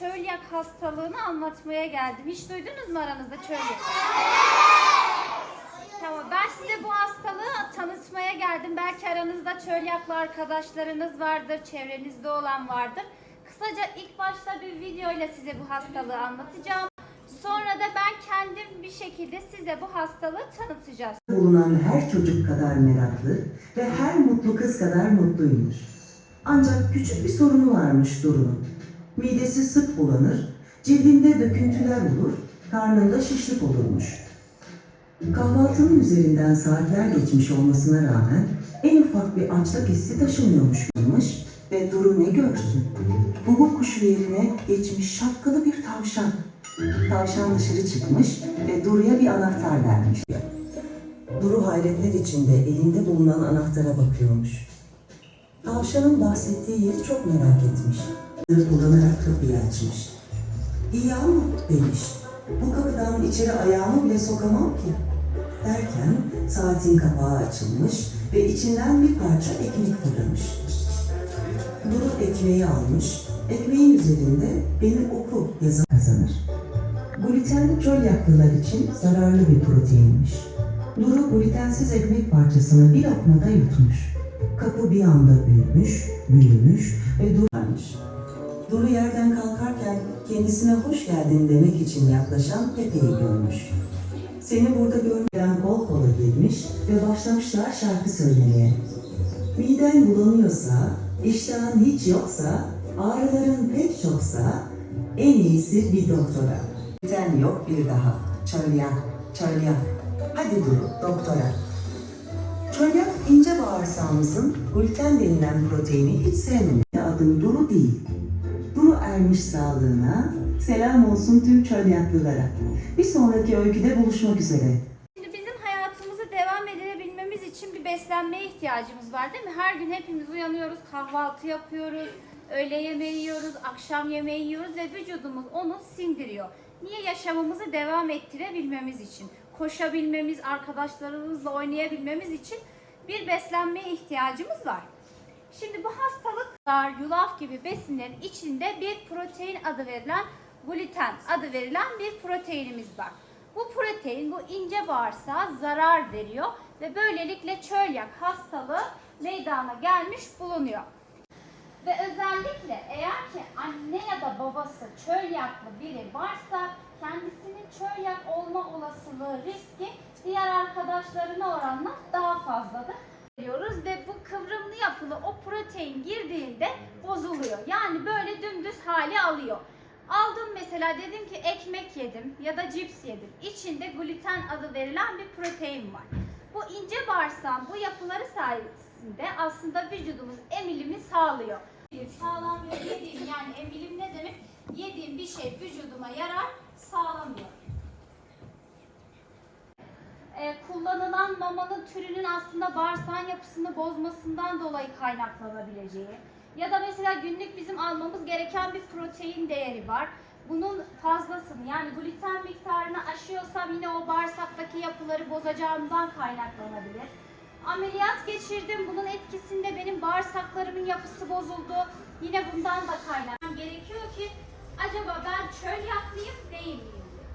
çölyak hastalığını anlatmaya geldim. Hiç duydunuz mu aranızda çölyak? Tamam ben size bu hastalığı tanıtmaya geldim. Belki aranızda çölyaklı arkadaşlarınız vardır, çevrenizde olan vardır. Kısaca ilk başta bir video ile size bu hastalığı anlatacağım. Sonra da ben kendim bir şekilde size bu hastalığı tanıtacağız. bulunan her çocuk kadar meraklı ve her mutlu kız kadar mutluymuş. Ancak küçük bir sorunu varmış Duru'nun. Midesi sık bulanır, cildinde döküntüler olur, karnında şişlik olurmuş. Kahvaltının üzerinden saatler geçmiş olmasına rağmen en ufak bir açlık hissi taşımıyormuş ve Duru ne görsün? Bubu kuşu yerine geçmiş şapkalı bir tavşan. Tavşan dışarı çıkmış ve Duru'ya bir anahtar vermiş. Duru hayretler içinde elinde bulunan anahtara bakıyormuş. Tavşanın bahsettiği yeri çok merak etmiş. Kullanarak kapıyı açmış. İyi ama demiş. Bu kapıdan içeri ayağımı bile sokamam ki. Derken saatin kapağı açılmış ve içinden bir parça ekmek fırlamış. Duru ekmeği almış. Ekmeğin üzerinde beni oku yazı kazanır. Gluten çölyaklılar için zararlı bir proteinmiş. Duru glutensiz ekmek parçasını bir lokmada yutmuş. Kapı bir anda büyümüş, büyümüş ve durmuş. Duru yerden kalkarken kendisine hoş geldin demek için yaklaşan Pepe'yi görmüş. Seni burada görmeden kol kola girmiş ve başlamışlar şarkı söylemeye. Miden bulanıyorsa, iştahın hiç yoksa, ağrıların pek çoksa, en iyisi bir doktora. Gluten yok bir daha. Çölyak, çölyak. Hadi Duru, doktora. Çölyak ince bağırsağımızın gluten denilen proteini hiç sevmemiş. Adım Duru değil. Ermiş sağlığına, selam olsun tüm çölyaklılara. Bir sonraki öyküde buluşmak üzere. Şimdi bizim hayatımızı devam edebilmemiz için bir beslenmeye ihtiyacımız var değil mi? Her gün hepimiz uyanıyoruz, kahvaltı yapıyoruz, öğle yemeği yiyoruz, akşam yemeği yiyoruz ve vücudumuz onu sindiriyor. Niye yaşamımızı devam ettirebilmemiz için, koşabilmemiz, arkadaşlarımızla oynayabilmemiz için bir beslenmeye ihtiyacımız var. Şimdi bu hastalıklar, yulaf gibi besinlerin içinde bir protein adı verilen gluten adı verilen bir proteinimiz var. Bu protein bu ince bağırsağa zarar veriyor ve böylelikle çölyak hastalığı meydana gelmiş bulunuyor. Ve özellikle eğer ki anne ya da babası çölyaklı biri varsa kendisinin çölyak olma olasılığı riski diğer arkadaşlarına oranla daha fazladır kıvrımlı yapılı o protein girdiğinde bozuluyor. Yani böyle dümdüz hali alıyor. Aldım mesela dedim ki ekmek yedim ya da cips yedim. İçinde gluten adı verilen bir protein var. Bu ince bağırsağın bu yapıları sayesinde aslında vücudumuz emilimi sağlıyor. Sağlamıyor yediğim yani emilim ne demek? Yediğim bir şey vücuduma yarar sağlamıyor e, kullanılan mamanın türünün aslında bağırsağın yapısını bozmasından dolayı kaynaklanabileceği ya da mesela günlük bizim almamız gereken bir protein değeri var. Bunun fazlasını yani gluten miktarını aşıyorsam yine o bağırsaktaki yapıları bozacağımdan kaynaklanabilir. Ameliyat geçirdim. Bunun etkisinde benim bağırsaklarımın yapısı bozuldu. Yine bundan da kaynaklanmam gerekiyor ki acaba ben çölyaklıyım değil miyim?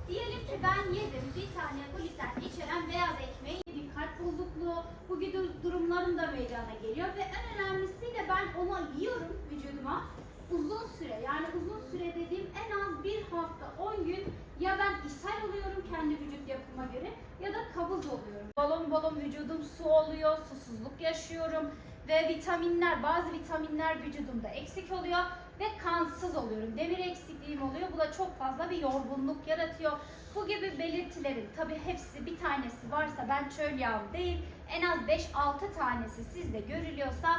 Diyelim ki ben yedim bir tane gluten içeren beyaz ekmeği yedim. Kalp bozukluğu, bu gibi durumlarım da meydana geliyor ve en önemlisi de ben onu yiyorum vücuduma uzun süre yani uzun süre dediğim en az bir hafta 10 gün ya ben ishal oluyorum kendi vücut yapıma göre ya da kabız oluyorum. Balon balon vücudum su oluyor, susuzluk yaşıyorum ve vitaminler bazı vitaminler vücudumda eksik oluyor ve kansız oluyorum. Demir eksikliğim oluyor. Bu da çok fazla bir yorgunluk yaratıyor. Bu gibi belirtilerin tabi hepsi bir tanesi varsa ben çöl yağı değil en az 5-6 tanesi sizde görülüyorsa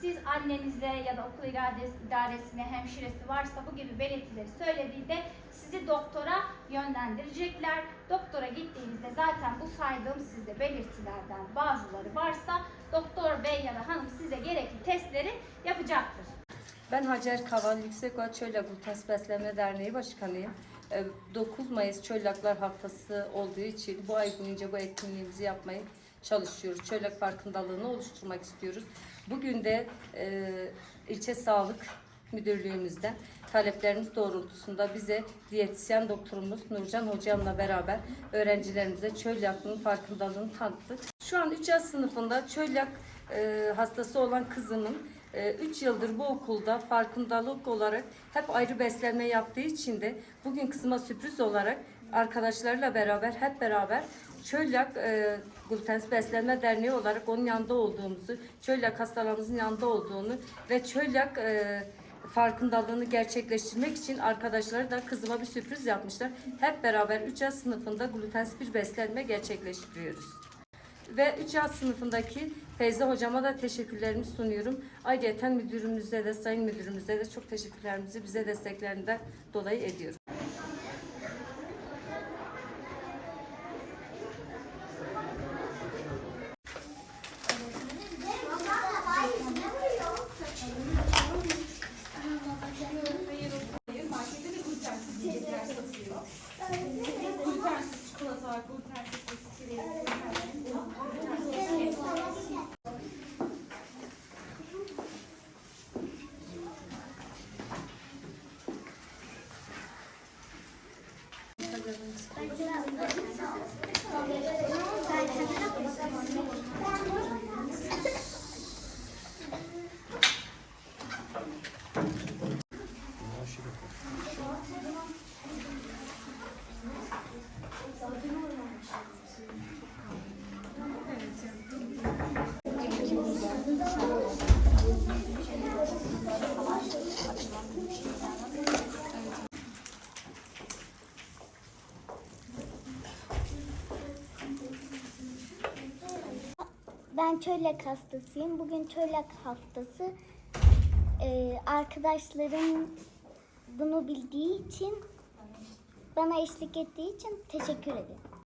siz annenize ya da okul idaresi- idaresine hemşiresi varsa bu gibi belirtileri söylediğinde sizi doktora yönlendirecekler. Doktora gittiğinizde zaten bu saydığım sizde belirtilerden bazıları varsa doktor bey ya da hanım gerekli testleri yapacaktır. Ben Hacer Kaval Yüksekova Çölyak Ultas Beslenme Derneği Başkanıyım. Ee, 9 Mayıs Çölyaklar Haftası olduğu için bu ay boyunca bu etkinliğimizi yapmayı çalışıyoruz. Çölyak farkındalığını oluşturmak istiyoruz. Bugün de e, ilçe sağlık müdürlüğümüzden taleplerimiz doğrultusunda bize diyetisyen doktorumuz Nurcan hocamla beraber öğrencilerimize çölyakının farkındalığını tanıttık. Şu an 3 yaş sınıfında çölyak e, hastası olan kızımın 3 yıldır bu okulda farkındalık olarak hep ayrı beslenme yaptığı için de bugün kızıma sürpriz olarak arkadaşlarıyla beraber hep beraber Çölyak e, Glutensiz Beslenme Derneği olarak onun yanında olduğumuzu, çölyak hastalarımızın yanında olduğunu ve çölyak e, farkındalığını gerçekleştirmek için arkadaşları da kızıma bir sürpriz yapmışlar. Hep beraber 3 yaş sınıfında glutensiz bir beslenme gerçekleştiriyoruz. Ve 3 yaş sınıfındaki Feyza hocama da teşekkürlerimi sunuyorum. Ayrıca müdürümüze de, sayın müdürümüze de çok teşekkürlerimizi bize desteklerinden dolayı ediyorum. Ben çölyak hastasıyım. Bugün çölyak haftası. Ee, arkadaşlarım bunu bildiği için, bana eşlik ettiği için teşekkür ederim.